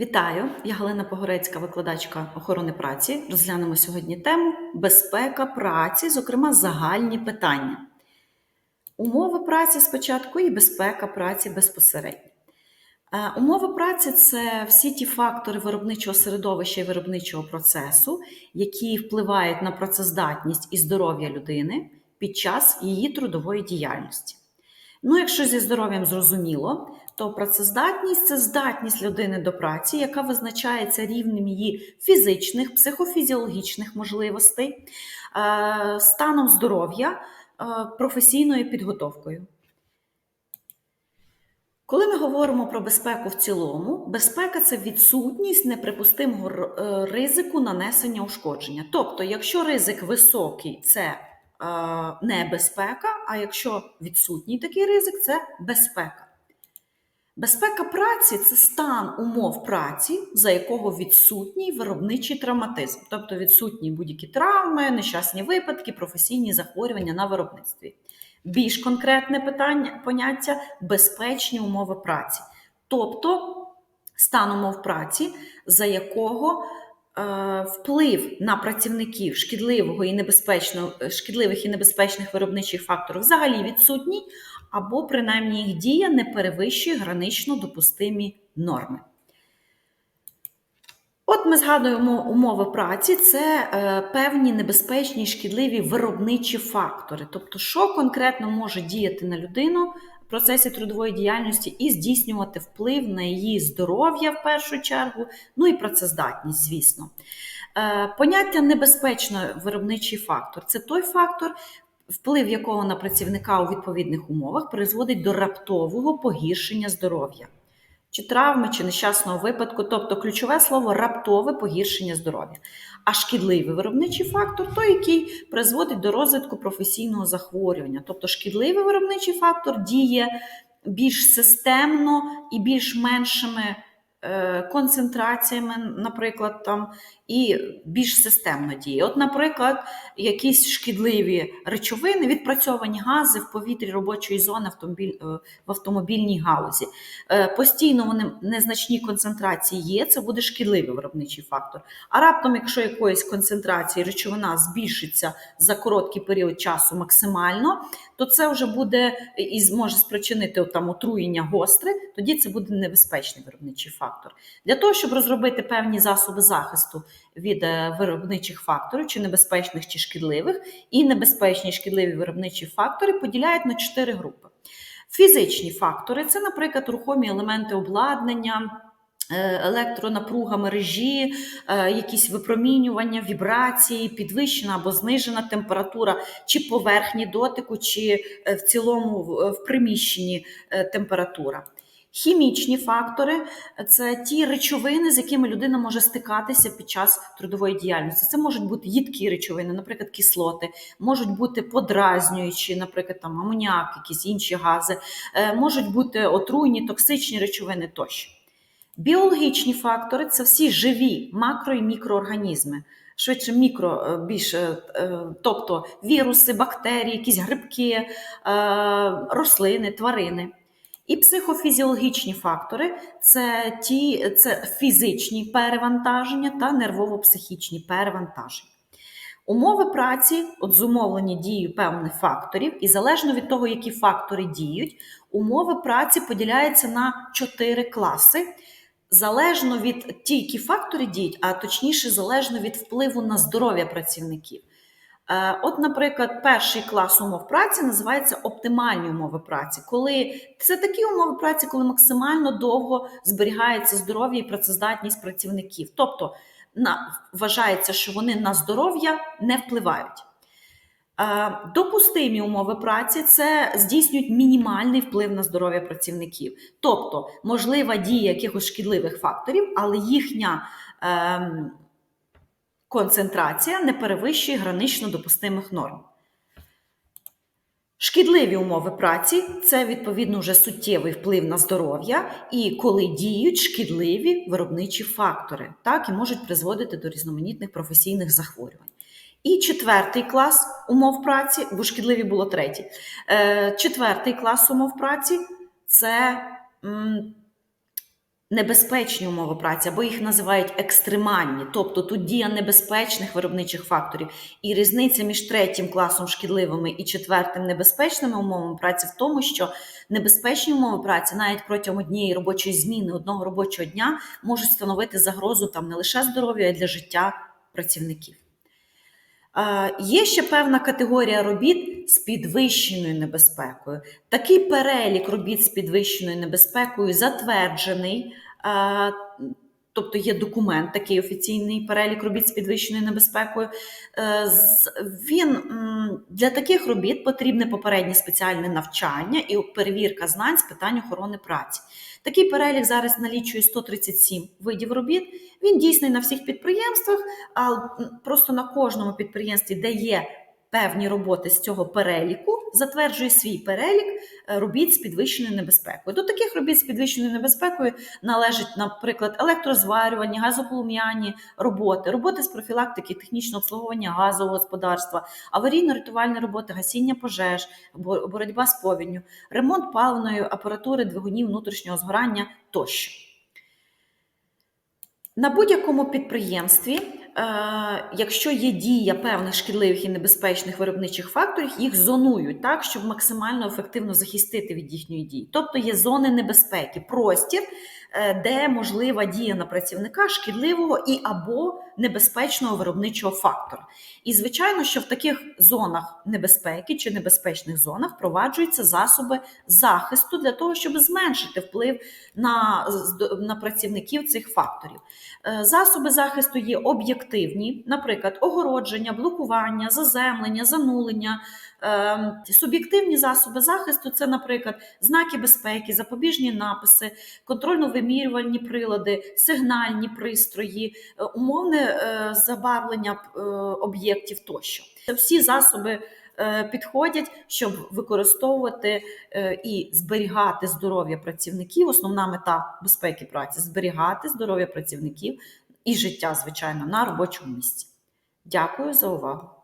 Вітаю! Я Галина Погорецька, викладачка охорони праці. Розглянемо сьогодні тему безпека праці, зокрема загальні питання. Умови праці спочатку і безпека праці безпосередньо. Е, Умови праці це всі ті фактори виробничого середовища і виробничого процесу, які впливають на працездатність і здоров'я людини під час її трудової діяльності. Ну, якщо зі здоров'ям зрозуміло, то працездатність це здатність людини до праці, яка визначається рівнем її фізичних, психофізіологічних можливостей, е, станом здоров'я, е, професійною підготовкою. Коли ми говоримо про безпеку в цілому, безпека це відсутність неприпустимого е, ризику нанесення ушкодження. Тобто, якщо ризик високий, це небезпека, а якщо відсутній такий ризик, це безпека. Безпека праці це стан умов праці, за якого відсутній виробничий травматизм, тобто відсутні будь-які травми, нещасні випадки, професійні захворювання на виробництві. Більш конкретне питання поняття безпечні умови праці, тобто стан умов праці, за якого вплив на працівників шкідливого і небезпечного, шкідливих і небезпечних виробничих факторів взагалі відсутній, або принаймні їх дія не перевищує гранично допустимі норми. От ми згадуємо умови праці, це е, певні небезпечні шкідливі виробничі фактори. Тобто, що конкретно може діяти на людину процесі трудової діяльності і здійснювати вплив на її здоров'я в першу чергу, ну і працездатність, звісно. Е, поняття небезпечно виробничий фактор це той фактор, вплив якого на працівника у відповідних умовах призводить до раптового погіршення здоров'я. Чи травми, чи нещасного випадку, тобто ключове слово раптове погіршення здоров'я. А шкідливий виробничий фактор той, який призводить до розвитку професійного захворювання. Тобто шкідливий виробничий фактор діє більш системно і більш меншими концентраціями, наприклад, там, і більш системно діє. От, наприклад, якісь шкідливі речовини, відпрацьовані гази в повітрі робочої зони е, в автомобільній галузі. Е, Постійно вони незначні концентрації є, це буде шкідливий виробничий фактор. А раптом, якщо якоїсь концентрації речовина збільшиться за короткий період часу максимально, то це вже буде і зможе спричинити там отруєння гостре, тоді це буде небезпечний виробничий фактор. Для того, щоб розробити певні засоби захисту від е, виробничих факторів, чи небезпечних, чи шкідливих, і небезпечні шкідливі виробничі фактори поділяють на чотири групи. Фізичні фактори це, наприклад, рухомі елементи обладнання. е, Електронапруга мережі, е, якісь випромінювання, вібрації, підвищена або знижена температура, чи поверхні дотику, чи в цілому в- приміщенні температура. Хімічні фактори це ті речовини, з якими людина може стикатися під час трудової діяльності. Це можуть бути їдкі речовини, наприклад, кислоти, можуть бути подразнюючі, наприклад, там амоніак, якісь інші гази, е, можуть бути отруйні, токсичні речовини тощо. Біологічні фактори це всі живі макро і мікроорганізми. Швидше мікро е, більше, е, тобто віруси, бактерії, якісь грибки, рослини, тварини. І психофізіологічні фактори це ті це фізичні перевантаження та нервово-психічні перевантаження. Умови праці от зумовлені дією певних факторів, і залежно від того, які фактори діють, умови праці поділяються на чотири класи. Залежно від ті, які фактори діють, а точніше, залежно від впливу на здоров'я працівників. Е, От, наприклад, перший клас умов праці називається оптимальні умови праці. Коли це такі умови праці, коли максимально довго зберігається здоров'я і працездатність працівників. Тобто на, вважається, що вони на здоров'я не впливають. Е, Допустимі умови праці це здійснюють мінімальний вплив на здоров'я працівників. Тобто можлива дія якихось шкідливих факторів, але їхня ем, концентрація не перевищує гранично допустимих норм. Шкідливі умови праці це відповідно вже суттєвий вплив на здоров'я, і коли діють шкідливі виробничі фактори, так і можуть призводити до різноманітних професійних захворювань. І четвертий клас умов праці, бо шкідливі було третій. Е, Четвертий клас умов праці це небезпечні умови праці, або їх називають екстремальні, тобто тут дія небезпечних виробничих факторів. І різниця між третім класом шкідливими і четвертим небезпечними умовами праці в тому, що небезпечні умови праці навіть протягом однієї робочої зміни, одного робочого дня можуть становити загрозу там не лише здоров'ю, а й для життя працівників. Є ще певна категорія робіт з підвищеною небезпекою. Такий перелік робіт з підвищеною небезпекою затверджений, тобто є документ, такий офіційний перелік робіт з підвищеною небезпекою. Е, Він для таких робіт потрібне попереднє спеціальне навчання і перевірка знань з питань охорони праці. Такий перелік зараз налічує 137 видів робіт. Він дійсний на всіх підприємствах, а просто на кожному підприємстві, де є певні роботи з цього переліку, затверджує свій перелік е, робіт з підвищеною небезпекою. До таких робіт з підвищеною небезпекою належать, наприклад, електрозварювання, газополум'яні роботи, роботи з профілактики, технічного обслуговування газового господарства, аварійно-рятувальні роботи, гасіння пожеж, боротьба з повінню, ремонт паливної апаратури, двигунів внутрішнього згорання тощо. На будь-якому підприємстві, якщо є дія певних шкідливих і небезпечних виробничих факторів, їх зонують так, щоб максимально ефективно захистити від їхньої дії. Тобто є зони небезпеки, простір, е, де можлива дія на працівника шкідливого і або небезпечного виробничого фактора. І звичайно, що в таких зонах небезпеки чи небезпечних зонах впроваджуються засоби захисту для того, щоб зменшити вплив на, на працівників цих факторів. Е, Засоби захисту є об'єктивні, наприклад, огородження, блокування, заземлення, занулення. Е, Суб'єктивні засоби захисту це, наприклад, знаки безпеки, запобіжні написи, контрольно-вимірювальні прилади, сигнальні пристрої, е, умовне е, забарвлення е, об'єктів тощо. Це всі засоби підходять, щоб використовувати і зберігати здоров'я працівників. Основна мета безпеки праці зберігати здоров'я працівників і життя, звичайно, на робочому місці. Дякую за увагу.